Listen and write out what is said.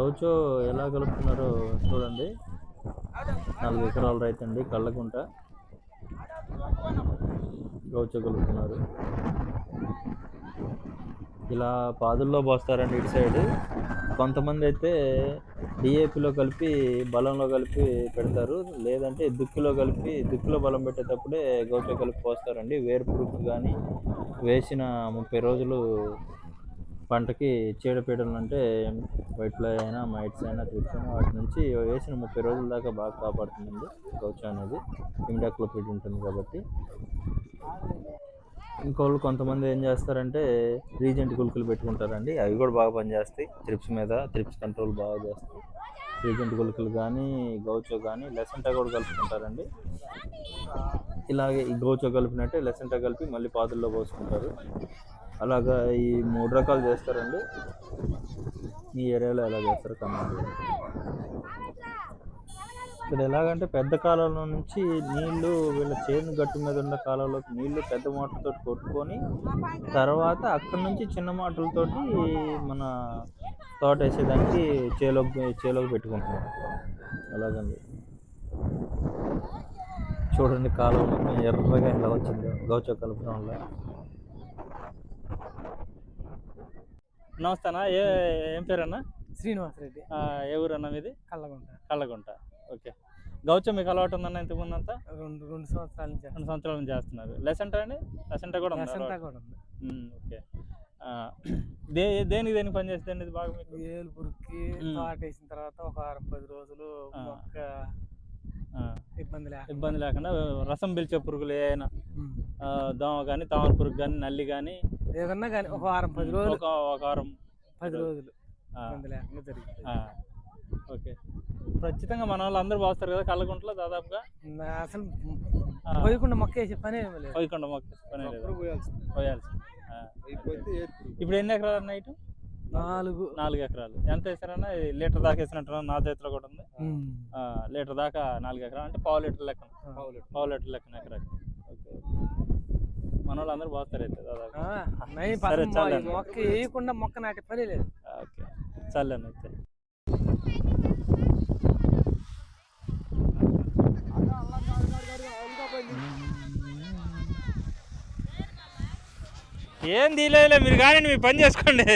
Gaucho ఎలా కలుపుతున్నారో చూడండి. నాలుగు ఎకరాల రైతు అండి కళ్ళకుంట. గౌచో కలుపుతున్నారు. ఇలా పాదుల్లో పోస్తారండి ఇటు సైడ్. కొంతమంది అయితే డిఏపిలో కలిపి బలంలో కలిపి పెడతారు. లేదంటే దుక్కిలో కలిపి దుక్కిలో బలం పెట్టేటప్పుడే గౌచో కలిపి పోస్తారండి. వేరు పురుగు కానీ వేసిన ముప్పై రోజులు పంటకి చీడపీడలు అంటే వైట్ ఫ్లై అయినా మైట్స్ అయినా త్రిప్స్ అయినా వాటి నుంచి వేసిన ముప్పై రోజుల దాకా బాగా కాపాడుతుందండి గౌచా అనేది. ఇమిడాక్లోపిడ్ ఉంటుంది కాబట్టి. ఇంకోళ్ళు కొంతమంది ఏం చేస్తారంటే రీజెంట్ గుళికలు పెట్టుకుంటారండి. అవి కూడా బాగా పనిచేస్తాయి. త్రిప్స్ మీద త్రిప్స్ కంట్రోల్ బాగా చేస్తాయి. రీజెంట్ గుళికలు కానీ గౌచో కానీ లెసెంటా కూడా కలుపుకుంటారండి. ఇలాగే ఈ గౌచో కలిపినట్టే లెసెంటా కలిపి మళ్ళీ పాదుల్లో పోసుకుంటారు. అలాగా ఈ మూడు రకాలు చేస్తారండి. మీ ఏరియాలో ఎలా చేస్తారు? కమాండ్ ఇక్కడ ఎలాగంటే పెద్ద కాలంలో నుంచి నీళ్ళు వీళ్ళ చేను గట్టు మీద ఉన్న కాలంలోకి నీళ్ళు పెద్ద మోటార్తో కొట్టుకొని తర్వాత అక్కడ నుంచి చిన్న మోటార్లతో మన తోట వేసేదానికి చేలోకి చేలోకి పెట్టుకుంటున్నాం. అలాగండి. చూడండి కాలంలో ఎర్రగా ఎలా వచ్చిందో గౌచో కలపడం వల్ల నమస్తేనా? ఏ ఏం పేరన్నా? శ్రీనివాస్ రెడ్డి. ఏ ఊరన్నా మీది? కళ్ళగుంట కళ్ళగుంట ఓకే. గౌచం మీకు అలవాటు ఉందన్న ఇంతకుముందు అంతా రెండు రెండు సంవత్సరాల నుంచి రెండు సంవత్సరాల నుంచి చేస్తున్నారు. లెసెంటా అండి? లెసెంటా కూడా. కూడా ఉంది. ఓకే. దే దేనికి దేనికి పని చేస్తుంది ఇది బాగా మీకు? ఏలు పురుక్కి మ్మ్. తోట వేసిన తర్వాత ఒక వారం పది రోజులు. మొక్క ఇబ్బంది లేక ఇబ్బంది లేకుండా రసం పిలిచే పురుగులు ఏమైనా దోమ కానీ తామర పురుగు కానీ నల్లి కానీ ఏదన్నా కానీ ఒక వారం పది రోజులు. ఒక ఒక వారం పది రోజులు. ఓకే. ఖచ్చితంగా మన వాళ్ళు అందరూ పోస్తారు కదా కళ్ళగుంటలో దాదాపుగా? అసలు. పోయకుండా మొక్క వేసే పని ఏమి లేదు. పోయకుండా మొక్క పనే లేదు. అప్పుడు పోయాల్సింది. పోయాల్సి ఇప్పుడు ఎన్ని ఎకరాలు అన్న ఇటు నాలుగు. నాలుగు ఎకరాలు. ఎంత వేసారన్నా? లీటర్ దాకా వేసినట్టు నా చేతిలో కూడా ఉంది. లీటర్ దాకా నాలుగు ఎకరాలు. అంటే పావు లీటర్ లెక్కన. పావు లీటర్ లెక్కన ఎకరాకి. ఓకే మన వాళ్ళు అందరూ పోస్తారు అయితే సరే, చాలు. మొక్క వేయకుండా మొక్క నాటే పని లేదు. ఓకే. చల్లని అయితే? ఏం తీయలేదులే మీరు కానీ మీ పని చేసుకోండి.